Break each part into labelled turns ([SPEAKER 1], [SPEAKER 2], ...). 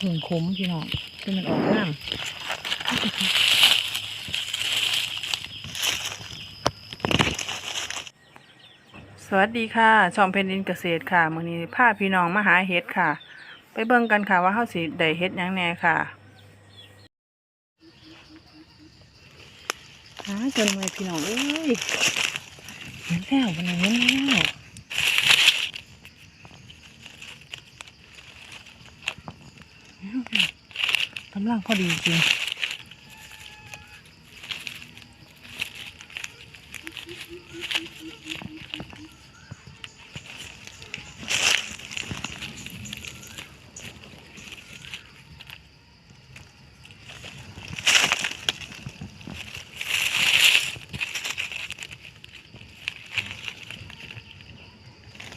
[SPEAKER 1] ผึ่งขมพี่น้องที่มันออกน้ำสวัสดีค่ะช่องเพนดินเกษตรค่ะมื้อนี้พาพี่น้องมาหาเห็ดค่ะ ไปเบิ่งกันค่ะว่าเฮาสิได้เห็ดยังแน่ค่ะหาจนเมื่อยพี่น้องเอ้ยเห็นแล้วมันเห็นแล้วกำลังพอดีจริง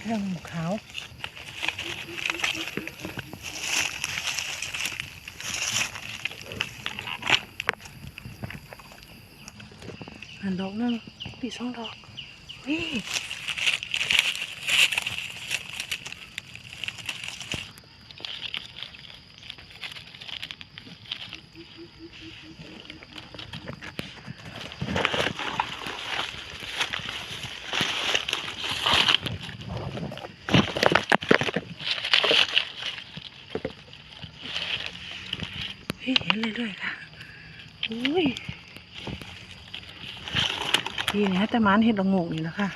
[SPEAKER 1] เรื่องขาอั นดอกหนึงปีสองดอกนี่เห็นเรื่อยๆค่ะอุ้ย ทีนี้แต่มันเห็ดละโงกนี่แหละค่ะ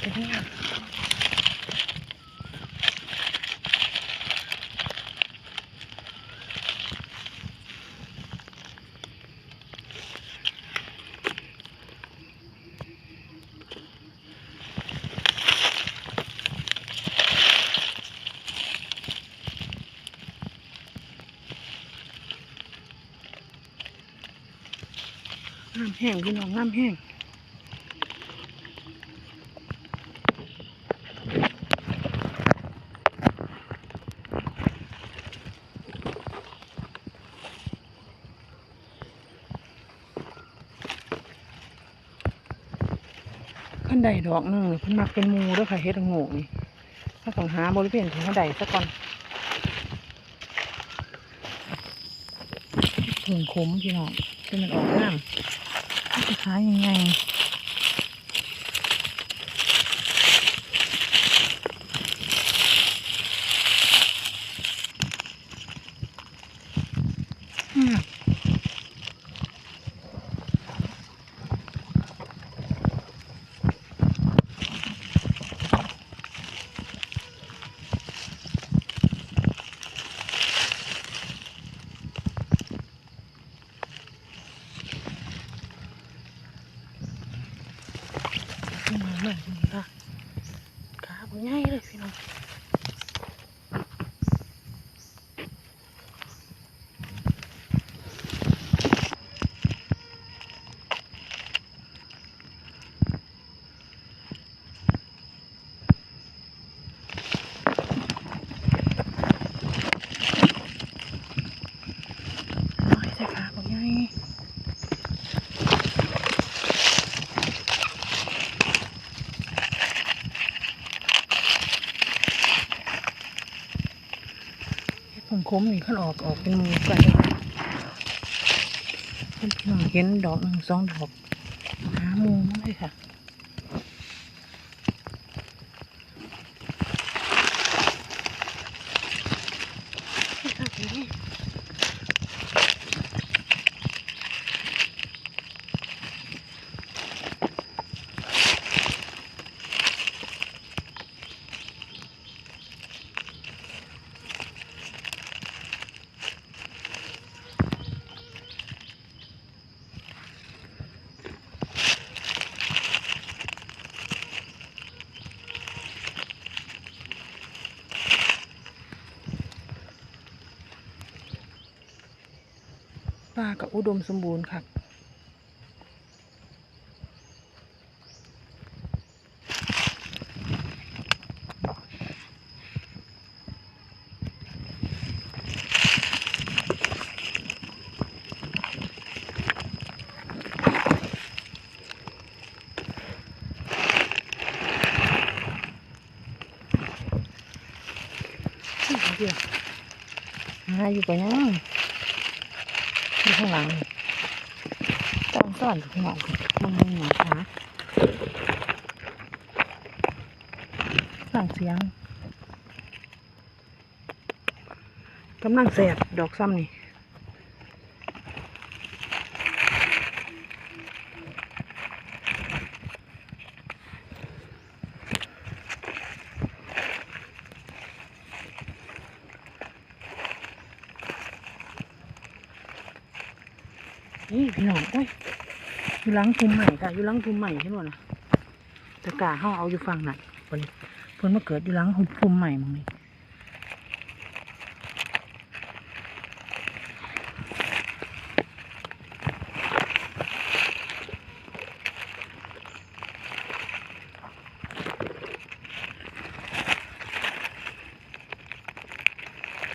[SPEAKER 1] เป็นยังไง น้ำแห้งพี่น้องน้ำแห้งขั้นใดดอกหนึงนี่เพิ่นมักเป็นมูด้วยค่ะเฮ็ดโงกนี่ถ้าต้องหาบริเวณที่ขั้นใดซะก่อนผึ่งขมพี่น้องที่มันออกน้ำ มันจะขายยังไง อืม มาเลยนี่ค่ะขาบุง่ายเลยพี่น้อง น้อยใช่ค่ะผมยัง ผมนี่ขั้นออกออกเป็นมูกันเห็นดอกหนึ่งสองดอกหามูมาเลยค่ะ ป่าก็อุดมสมบูรณ์ครับมาอยู่ก่อนนะ ที่ข้างหลังนี่ตองซ่อนอยู่ข้างหลังมันมึงหนาขาฟังเสียงกำลังแสบดอกซ้ำนี่ นี่พี่น้องโอ้ยอยู่หลังภูมิใหม่ค่ะอยู่หลังภูมิใหม่ใช่ไหมล่ะแต่กาเขาเอาอยู่ฝั่งไหนเพิ่นเพิ่นมาเกิดอยู่หลังภูมิใหม่มั้งนี่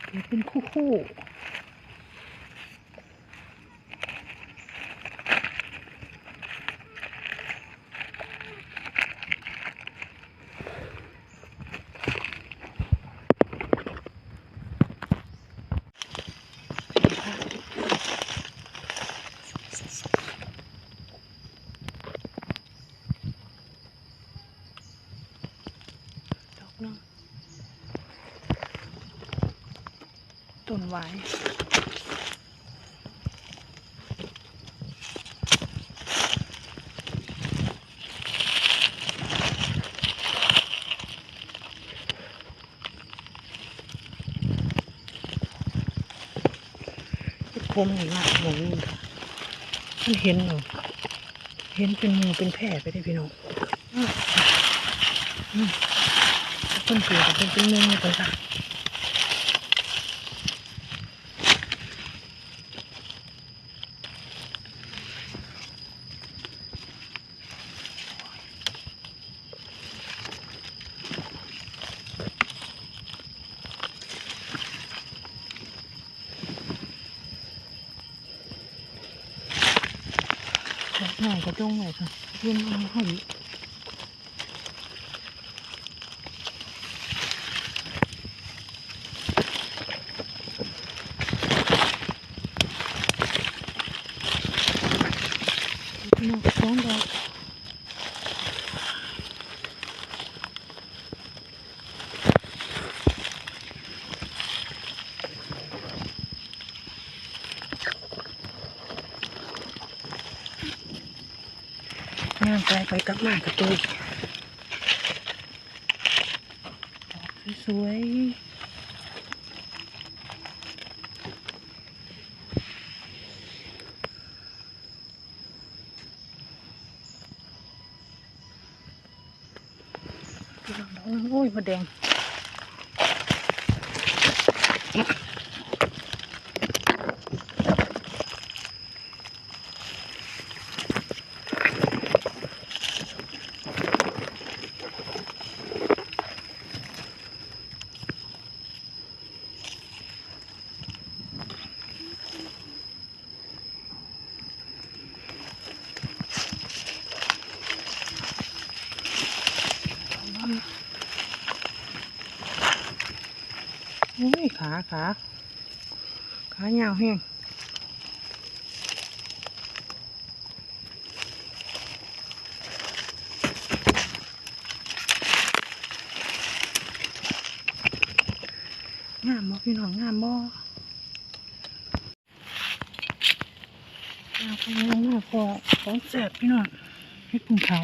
[SPEAKER 1] เกิดเป็นคู่คู่ ต้นไว้คมนี่มากหมองนี่ค่ะมันเห็นหรอเห็นเป็นมูเป็นแพร่ไปได้พี่น้องอื้ออืมคนเกิดเป็นเป็นหมูไปค่ะ หน่อยกระจงหน่อยค่ะเย็นเอาให้หนอกสองด งานไปไปกลับมากับตัวสวยๆโอ้ยมาแดง โอ้ย ขาขายาวแห้งงามบ่พี่น้องงามบ่งามพยางมากพอของแสบพี่น้องให้ปุ่งเขา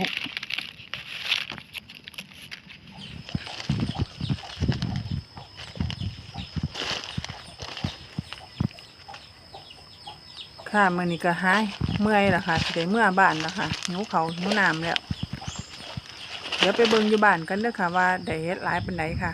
[SPEAKER 1] ค่ะมื่อนี้ก็หายเมื่อยแล้วค่ะสิได้เมื่อบ้านแล้วค่ะหิวเขาหิวน้ำแล้ว เดี๋ยวไปเบิ่งอยู่บ้านกันเด้อค่ะว่าได้เฮ็ดหลายปานไหนค่ะ